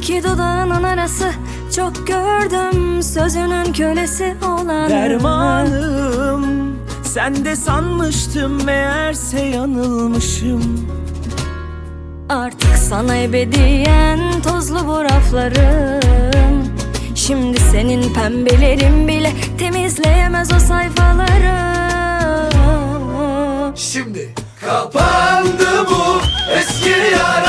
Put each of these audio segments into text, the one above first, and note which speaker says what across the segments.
Speaker 1: iki dudağının arası Çok gördüm. Sözünün kölesi olan
Speaker 2: Dermanım Sen de sanmıştım meğerse yanılmışım.
Speaker 1: Artık sana ebediyen tozlu bu raflarım Şimdi senin pembelerin bile temizleyemez o sayfaları.
Speaker 3: Şimdi kapandı bu eski yara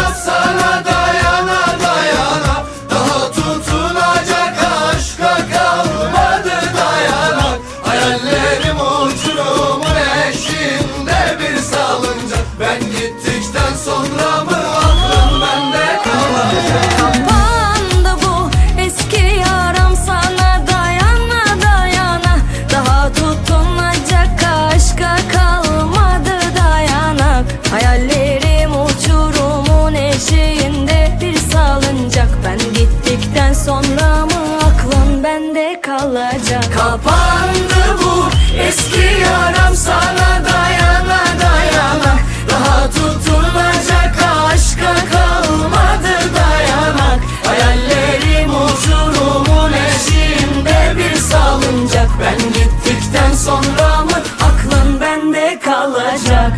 Speaker 3: sonra mı aklın bende kalacak?
Speaker 1: Kapandı bu eski yaram sana dayana dayana. Daha tutunacak aşka kalmadı dayanak. Hayallerim uçurumun eşiğinde bir salıncak. Ben gittikten sonra mı aklın bende kalacak?